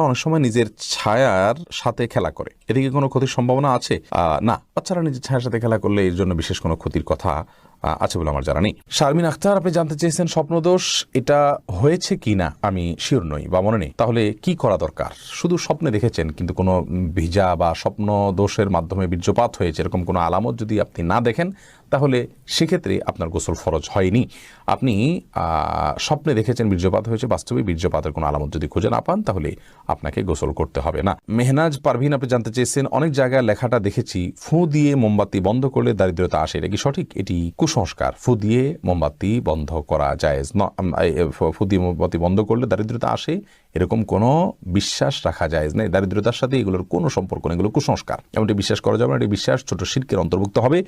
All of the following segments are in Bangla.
অনেক সময় নিজের ছায়ার সাথে খেলা করে। এদিকে কোনো ক্ষতির সম্ভাবনা আছে? না। বাচ্চারা নিজের ছায়ার সাথে খেলা করলে এর জন্য বিশেষ কোনো ক্ষতির কথা আছে বলে আমার জানা নেই। শারমিন আখতার, আপনি জানতে চেয়েছেন স্বপ্নদোষ, এটা হয়েছে কি না? আমি শিওর নই বা মনে নেই। তাহলে কি করা দরকার? শুধু স্বপ্নে দেখেছেন, কিন্তু কোনো ভিজা বা স্বপ্ন দোষের মাধ্যমে বীর্যপাত হয়েছে, এরকম কোনো আলামত যদি আপনি না দেখেন, তাহলে সেক্ষেত্রে আপনার গোসল ফরজ হয়নি। আপনি স্বপ্নে দেখেছেন বীর্যপাত হয়েছে, বাস্তবে বীর্যপাতের কোনো আলামত যদি খুঁজে না পান, তাহলে আপনাকে গোসল করতে হবে না। মেহনাজ পারভিন, আপনি জানতে চেয়েছেন, অনেক জায়গায় লেখাটা দেখেছি, ফু দিয়ে মোমবাতি বন্ধ করলে দারিদ্রতা আসে, এটা কি সঠিক? এটি কুসংস্কার ফু দিয়ে মোমবাতি বন্ধ করা যায় ফু দিয়ে মোমবাতি বন্ধ করলে দারিদ্রতা আসে, এরকম কোনো বিশ্বাস রাখা যায় না দারিদ্রতার সাথে এগুলোর কোনো সম্পর্ক নেই, এগুলো কুসংস্কার। এমনটি বিশ্বাস করা যাবে না, এটি বিশ্বাস ছোট শিল্পের অন্তর্ভুক্ত হবে।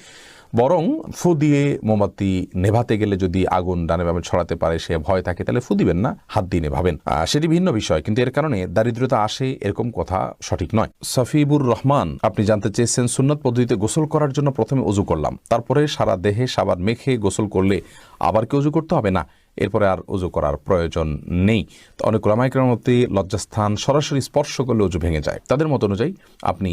বরং ফু দিয়ে মোমবাতি নেভাতে গেলে যদি আগুন ডানে বামে ছড়াতে পারে, সে ভয় থাকে, তাহলে ফু দিবেন না, হাত দিয়ে নেভাবেন। সেটি ভিন্ন বিষয়, কিন্তু এর কারণে দারিদ্রতা আসে এরকম কথা সঠিক নয়। সফিবুর রহমান, আপনি জানতে চেয়েছেন, সুন্নত পদ্ধতিতে গোসল করার জন্য প্রথমে অজু করলাম, তারপরে সারা দেহে সাবান মেখে গোসল করলে আবার কি উজু করতে হবে? না, এরপরে আর উজু করার প্রয়োজন নেই। তো অনেক রামায়িকের মধ্যে লজ্জাস্থান সরাসরি স্পর্শ করলে উজু ভেঙে যায়। তাদের মত অনুযায়ী আপনি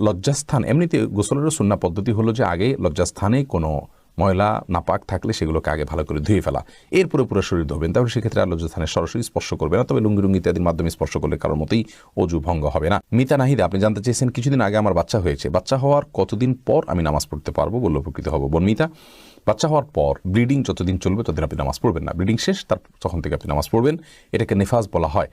লজ্জাস্থান, এমনিতে গোসলেরও সুন্না পদ্ধতি হলো যে আগে লজ্জাস্থানে কোনো ময়লা, নাপাক থাকলে সেগুলোকে আগে ভালো করে ধুয়ে ফেলা। এরপরে পুরো শরীর ধোবেন। তাহলে সেক্ষেত্রে আর লজ্জাস্থানে সরাসরি স্পর্শ করবে না, তবে লুঙ্গি রুঙ্গি ইত্যাদির মাধ্যমে স্পর্শ করলে কারোর মতেই অজু ভঙ্গ হবে না। মিতা নাহিদা, আপনি জানতে চেয়েছেন, কিছুদিন আগে আমার বাচ্চা হয়েছে। বাচ্চা হওয়ার কতদিন পর আমি নামাজ পড়তে পারব? বলে উপকৃত হব। বোন মিতা, বাচ্চা হওয়ার পর ব্লিডিং যতদিন চলবে ততদিন আপনি নামাজ পড়বেন না। ব্লিডিং শেষ তার তখন থেকে আপনি নামাজ পড়বেন। এটাকে নেফাজ বলা হয়।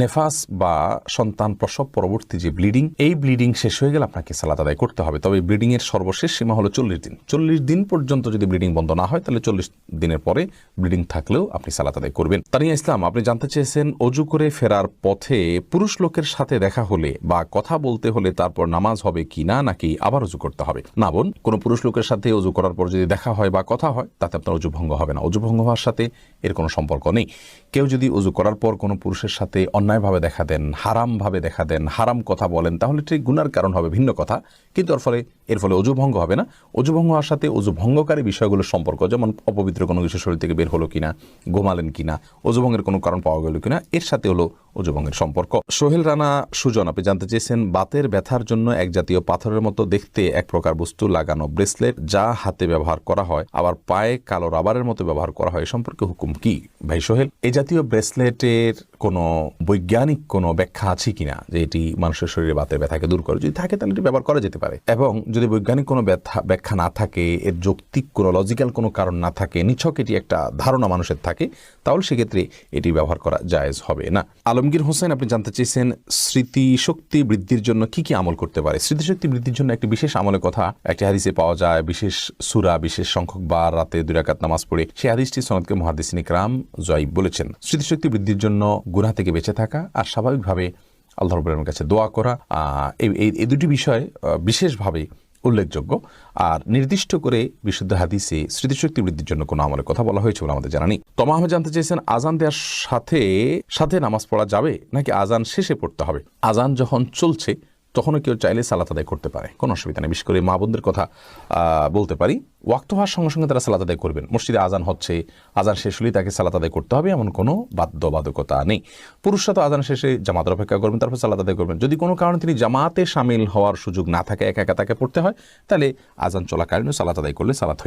নেফাস বা সন্তান প্রসব পরবর্তী যে ব্লিডিং, এই ব্লিডিং শেষ হয়ে গেলে আপনাকে সালাত আদায় করতে হবে। তবে ব্লিডিং এর সর্বশেষ সীমা হলো চল্লিশ দিন। চল্লিশ দিন পর্যন্ত যদি ব্লিডিং বন্ধ না হয়, তাহলে চল্লিশ দিনের পরে ব্লিডিং থাকলেও আপনি সালাত আদায় করবেন। তানিয়া ইসলাম, আপনি জানতে চেয়েছেন অজু করে ফেরার পথে পুরুষ লোকের সাথে দেখা হলে বা কথা বলতে হলে তারপর নামাজ হবে কি না, নাকি আবার অজু করতে হবে? না বোন, কোনো পুরুষ লোকের সাথে অজু করার পর যদি দেখা হয় বা কথা হয়, তাতে আপনার অজু ভঙ্গ হবে না। অজু ভঙ্গ হওয়ার সাথে এর কোনো সম্পর্ক নেই। কেউ যদি অজু করার পর কোনো পুরুষের সাথে অন্যায়ভাবে দেখা দেন, হারামভাবে দেখা দেন, হারাম কথা বলেন, তাহলে ঠিক গুনার কারণ হবে ভিন্ন কথা। কিন্তু এর ফলে এর ফলে অজু ভঙ্গ হবে না। অজু ভঙ্গ হওয়ার সাথে অজু ভঙ্গকারী বিষয়গুলোর সম্পর্ক, যেমন অপবিত্র কোনো কিছু শরীর থেকে বের হলো কিনা, ঘুমালেন কিনা অজুভঙ্গের কোনো কারণ পাওয়া গেল কিনা, এর সাথে হলো অজু ভঙ্গের সম্পর্ক। সোহেল রানা, সুজন, আপনি জানতে চেয়েছেন, বাতের ব্যথার জন্য এক জাতীয় পাথরের মতো দেখতে এক প্রকার বস্তু, লাগানো ব্রেসলেট, যা হাতে ব্যবহার করা হয়, আবার পায়ে কালো রাবারের মতো ব্যবহার করা হয়। সম্পর্কে হুকুম কি? ভাই সোহেল এই জাতীয় ব্রেসলেটের কোনো বৈজ্ঞানিক কোনো ব্যাখ্যা আছে কিনা যে এটি মানুষের শরীরে বাতের ব্যথাকে দূর করে? যদি থাকে, তাহলে এটি ব্যবহার করা যেতে পারে। এবং যদি বৈজ্ঞানিক কোনো ব্যথা, ব্যাখ্যা না থাকে, এর যৌক্তিক কোনো লজিক্যাল কোনো কারণ না থাকে, নিছক এটি একটা ধারণা মানুষের থাকে, তাহলে সেক্ষেত্রে এটি ব্যবহার করা জায়েজ হবে না। আলমগীর হোসেন, আপনি জানতে চেয়েছেন স্মৃতিশক্তি বৃদ্ধির জন্য কি কি আমল করতে পারে? স্মৃতিশক্তি বৃদ্ধির জন্য একটি বিশেষ আমলের কথা একটি হাদিসে পাওয়া যায়, বিশেষ সুরা, বিশেষ সংখ্যক বার, রাতে দুই রাকাত নামাজ পড়ে। সেই হাদিসটি সনদকে মহাদিসিন ইকরাম জয়ীব বলেছেন। স্মৃতিশক্তি বৃদ্ধির জন্য গুনাহ থেকে বেঁচে থাকা আর স্বাভাবিকভাবে আল্লাহ রবের কাছে দোয়া করা এই- দুটি বিষয় বিশেষভাবে উল্লেখযোগ্য। আর নির্দিষ্ট করে বিশুদ্ধ হাদিসে স্মৃতিশক্তি বৃদ্ধির জন্য কোনো আমলের কথা বলা হয়েছে বলে আমাদের জানা নেই। তমা আহমেদ জানতে চেয়েছেন, আজান দেওয়ার সাথে সাথে নামাজ পড়া যাবে নাকি আজান শেষে পড়তে হবে? আজান যখন চলছে তখনও কেউ চাইলে সালাত আদায় করতে পারে। কোনো অসুবিধা নেই। বিশেষ করে মা বোনদের কথা বলতে পারি। ওয়াক্ত হওয়ার সঙ্গে সঙ্গে তারা সালাত আদায় করবেন। মসজিদে আজান হচ্ছে, আজান শেষ হলেই তাকে সালাত আদায় করতে হবে, এমন কোনো বাধ্যবাধকতা নেই। পুরুষরা তো আজান শেষে জামাতের অপেক্ষা করবেন, তারপর সালাত আদায় করবেন। যদি কোনো কারণে তিনি জামাতে সামিল হওয়ার সুযোগ না থাকে, একা একা তাকে পড়তে হয়, তাহলে আজান চলাকালীন সালাত আদায় করলে সালাত হয়ে